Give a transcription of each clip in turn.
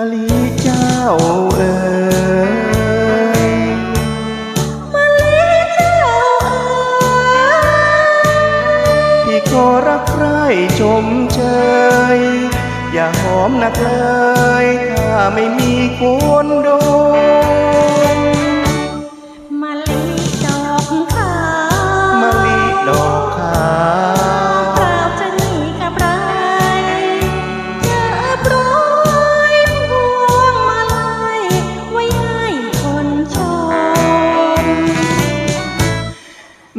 ะลีเจ้าเอ๋ยมะลีเจ้าเอ๋ยพี่ก็รักใครชมเชยอย่าหอมนักเลย ถ้าไม่มีคนดมม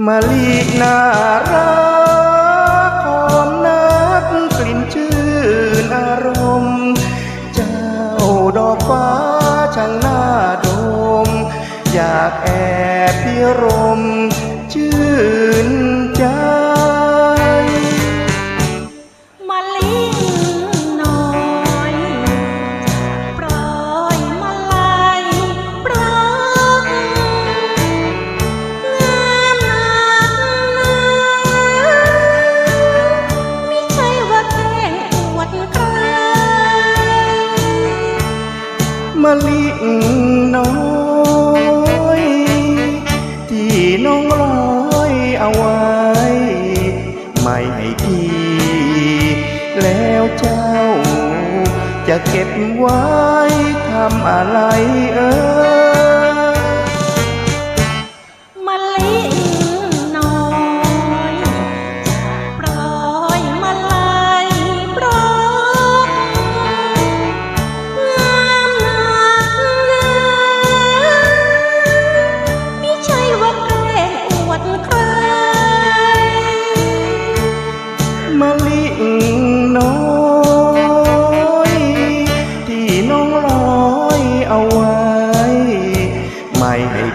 มาลีน่ารักหอมนักกลิ่นชื่นอารมณ์ เจ้าดอกฟ้าช่างน่าดม อยากแอบพิรมะลิน้อยที่น้องร้อยเอาไว้ ไม่ให้พี่ แล้วเจ้า จะเก็บไว้ทำอะไรเอ่ย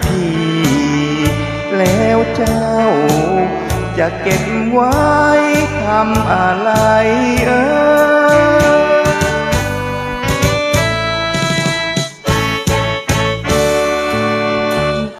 พี่ แล้วเจ้า จะเก็บไว้ทำอะไรเอ่ย